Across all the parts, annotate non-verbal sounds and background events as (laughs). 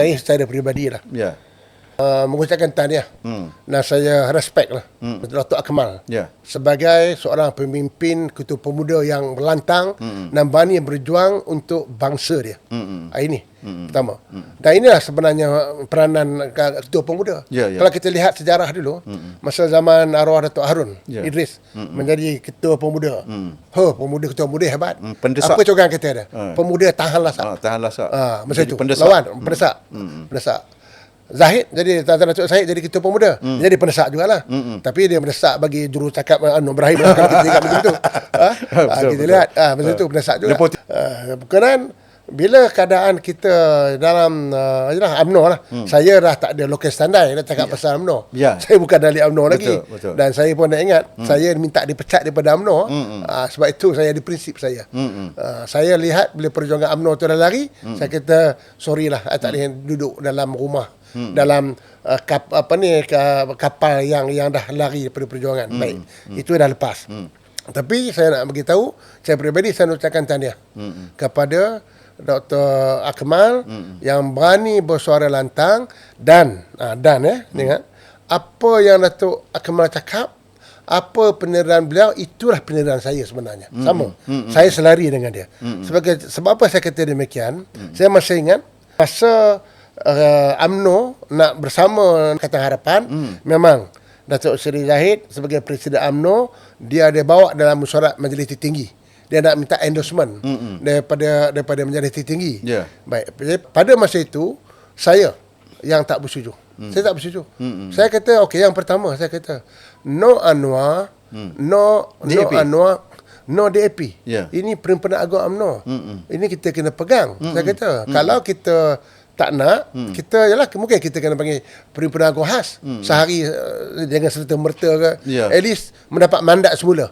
saya secara peribadi lah. Ya. Uh, mengucapkan tahniah. Hmm. Dan saya respect lah. Hmm. Dr. Akmal. Ya. Sebagai seorang pemimpin ketua pemuda yang berlantang Hmm. dan berani berjuang untuk bangsa dia. Hmm. Ah, ini pertama. Dan inilah sebenarnya peranan ke- ketua pemuda. Ya, ya. Kalau kita lihat sejarah dulu, masa zaman arwah Datuk Harun Ya. Idris menjadi ketua pemuda. Ho, pemuda ketua pemuda hebat. Hmm, pendesak. Apa cogan kita ada? Ha. Pemuda tahan lasak. Ah, tahanlah sah. Ah, masa Jadi itu. pendesak. Lawan, pendesak. Pendesak. Zahid jadi Tuan Datuk Zahid jadi ketua pemuda. Hmm. Jadi pendesak jugalah. Tapi dia mendesak bagi juru cakap uh, Anwar Ibrahim kalau kita ingat macam itu. Ha? (laughs) Ah, Betul, kita betul. lihat ah masa itu pendesak juga. Ah, berkenaan bila keadaan kita dalam uh, yalah, UMNO lah. Saya dah tak ada lokal standar nak cakap pasal UMNO. Hmm. Ya. (laughs) Saya bukan dari UMNO lagi. Betul, betul. Dan saya pun nak ingat saya minta dipecat daripada UMNO. Ah, sebab itu saya ada prinsip saya. Ah, saya lihat bila perjuangan UMNO tu dah lari, saya kata sorry lah saya tak boleh duduk dalam rumah dalam uh, kap, apa ni ka- kapal yang yang dah lari daripada perjuangan. Baik. Itu dah lepas. Tapi saya nak bagi tahu, saya peribadi saya nak ucapkan tahniah kepada Dr. Akmal yang berani bersuara lantang dan ah, dan eh ingat apa yang Datuk Akmal cakap apa penerian beliau itulah penerian saya sebenarnya. Sama. Saya selari dengan dia. Sebagai sebab apa saya kata demikian? Saya masih ingat masa uh, AMNO nak bersama Kata Harapan memang Datuk Seri Zahid sebagai Presiden AMNO dia ada bawa dalam mesyuarat majlis tertinggi. Dia nak minta endorsement mm daripada daripada majlis tertinggi. Ya. Baik. Jadi, pada masa itu saya yang tak bersetuju. Mm. Saya tak bersetuju. Mm-mm. Saya kata okey yang pertama saya kata no Anwar, mm. no no DAP. Anwar, no DAP. Ya. Ini Perhimpunan Agung UMNO. Ini kita kena pegang. Saya kata kalau kita tak nak, kita yalah mungkin kita kena panggil Perhimpunan Agung khas. Sehari uh, dengan serta merta ke. Ya. At least mendapat mandat semula.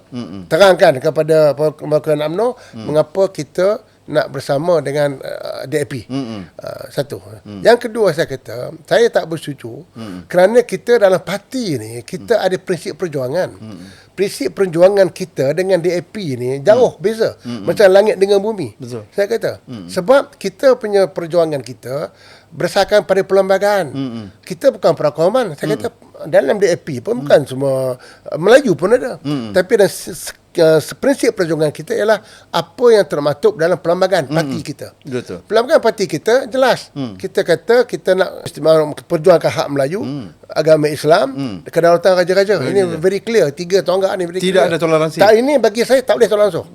Terangkan kepada perwakilan UMNO mengapa kita nak bersama dengan uh, DAP. Uh, satu. Yang kedua saya kata, saya tak bersetuju kerana kita dalam parti ni kita ada prinsip perjuangan. Prinsip perjuangan kita dengan DAP ni jauh beza. Macam langit dengan bumi. Betul. Saya kata. Sebab kita punya perjuangan kita berdasarkan pada perlembagaan. Kita bukan perakauman. Saya kata dalam DAP pun bukan semua uh, Melayu pun ada. Tapi dan uh, prinsip perjuangan kita ialah apa yang termaktub dalam perlembagaan parti kita. Betul. Perlembagaan parti kita jelas. Kita kata kita nak perjuangkan hak Melayu, agama Islam, kedaulatan raja-raja. Ini very clear. Tiga tonggak ni very Tidak clear. ada toleransi. Tak ini bagi saya tak boleh tolak langsung.